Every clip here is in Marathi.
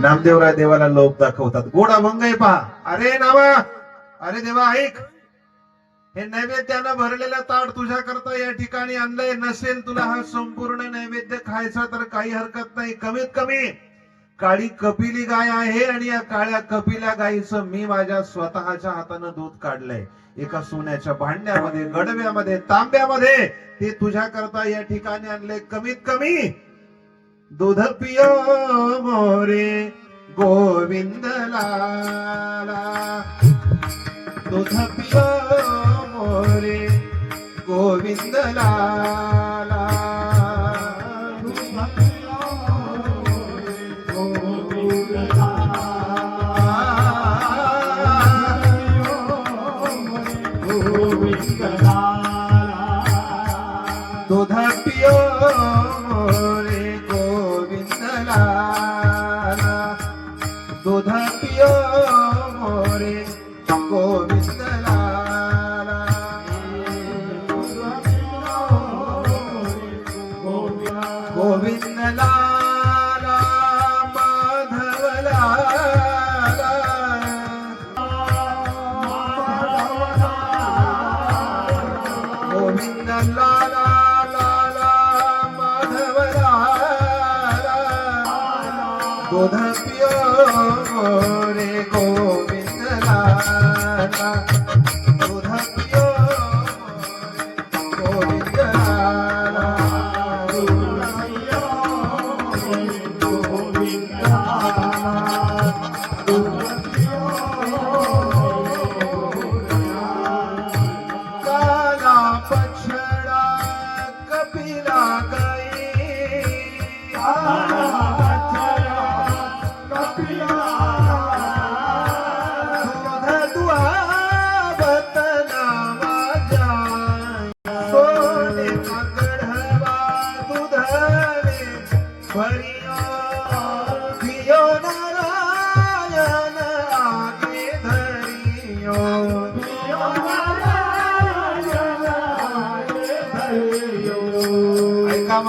नामदेवराय देवाला लोक दाखवतात. गोड अभंग आहे पहा. अरे नामा अरे देवा ऐक. हे नैवेद्यानं भरलेलं ताट तुझ्या करता या ठिकाणी आणलंय. नसेल तुला हा संपूर्ण नैवेद्य खायचा तर काही हरकत नाही. कमीत कमी काळी कपिली गाय आहे आणि या काळ्या कपिल्या गायीचं मी माझ्या स्वतःच्या हातानं दूध काढलंय. एका सोन्याच्या भांड्यामध्ये गडव्यामध्ये तांब्यामध्ये ते तुझ्या करता या ठिकाणी आणलंय. कमीत कमी दूध पियो मोरे गोविंद लाला दूध पियो मोरे गोविंद लाला गोविंद लाला रे गोविंद लाला.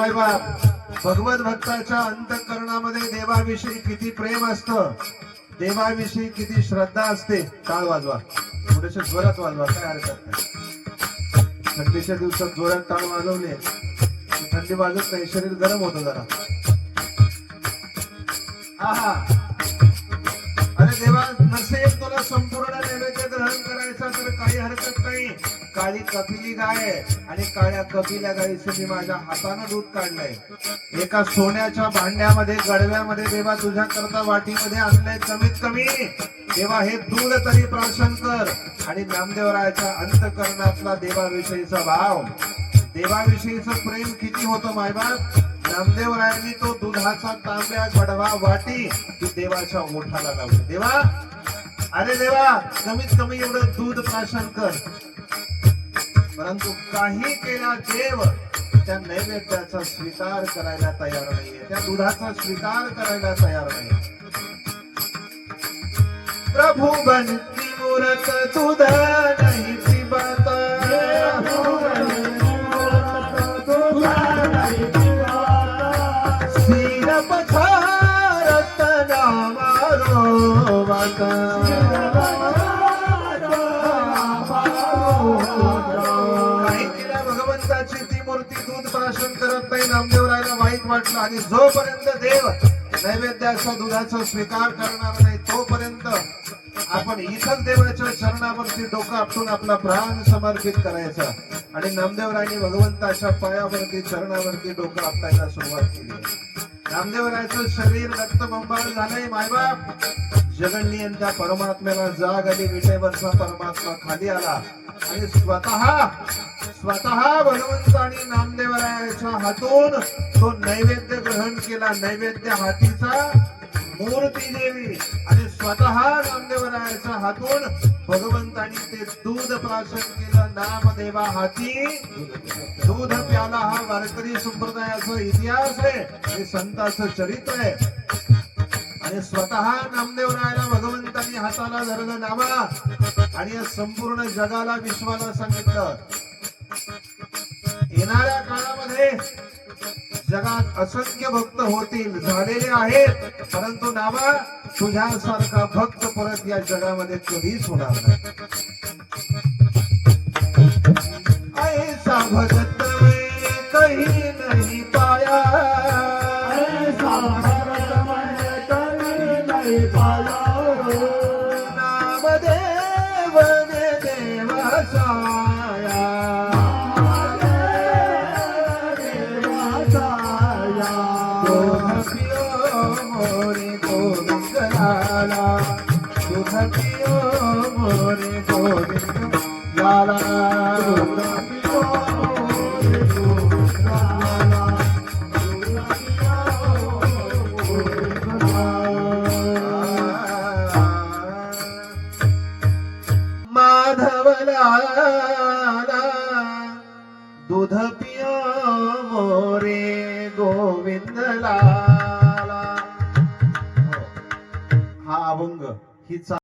ऐका भगवत भक्ताच्या अंतकरणामध्ये देवाविषयी किती प्रेम असतं देवाविषयी किती श्रद्धा असते टाळ वाजवा. थोडेसे जोरात वाजवा काय हरकत नाही. थंडीच्या दिवसात जोरात टाळ वाजवले थंडी वाजत नाही शरीर गरम होतं जरा. आहा. हा नसेल तुला संपूर्ण नैवेद्य ग्रहण करायचा तर काही हरकत नाही. काळी कपिली गाय आहे आणि काळ्या कपिल्या गायीचं मी माझ्या हातानं दूध काढलंय. एका सोन्याच्या भांड्यामध्ये गडव्यामध्ये देवा तुझ्या करता वाटीमध्ये आणलंय कमीत कमी. देवा हे दूध तरी प्राशन कर आणि नामदेवरायाच्या अंतकरणातला देवाविषयीचा भाव. देवाविषयीचं प्रेम किती होतं मायबाप? नामदेवरायांनी तो दुधाचा तांब्या गडवा वाटी. ती देवाच्या ओठाला लावली देवा अरे देवा कमीत कमी एवढं दूध प्राशन कर. परंतु काही केला देव त्या नैवेद्याचा स्वीकार करायला तयार नाहीये. त्या दुधाचा स्वीकार करायला तयार नाही प्रभू बनती मूरत दुधा नाही भगवंताची ती मूर्ती दूध प्राशन करत नाही नामदेवरायला वाईट वाटलं. आणि जोपर्यंत देव नैवेद्याचा दुधाचा स्वीकार करणार नाही तोपर्यंत आपण इथं देवाच्या चरणावरती डोकं आपटून आपला प्राण समर्पित करायचा. आणि नामदेवरायांनी भगवंताच्या पायावरती चरणावरती डोकं आपटायला सुरुवात केली. नामदेवरायचं शरीर रक्तबंबाळ झालंय मायबाप जगन्नी त्या परमात्म्याला जाग आली विटेवरचा परमात्मा खाली आला. आणि स्वतः स्वतः भगवंत आणि नामदेवरायाच्या हातून तो नैवेद्य ग्रहण केला. नैवेद्य हातीचा मूर्ती देवी. आणि स्वतः नामदेवरायाच्या हातून भगवंतानी ते दूध प्राशन केलं. नामदेवा हाती. दूध प्याला हा वारकरी संप्रदायाचा इतिहास आहे. हे संताचं चरित्र आहे. आणि स्वतः नामदेवरायाला भगवंतांनी हाताला धरलं नामा आणि या संपूर्ण जगाला विश्वाला सांगितलं. येणाऱ्या काळामध्ये जगात असंख्य भक्त होतील झालेले आहेत. परंतु नावा तुझ्यासारखा भक्त परत या जगामध्ये कधीच होणार नाही. लाला दूध पियो मोरे गोविंद लाला माधवलाला दूध पियो मोरे हिचा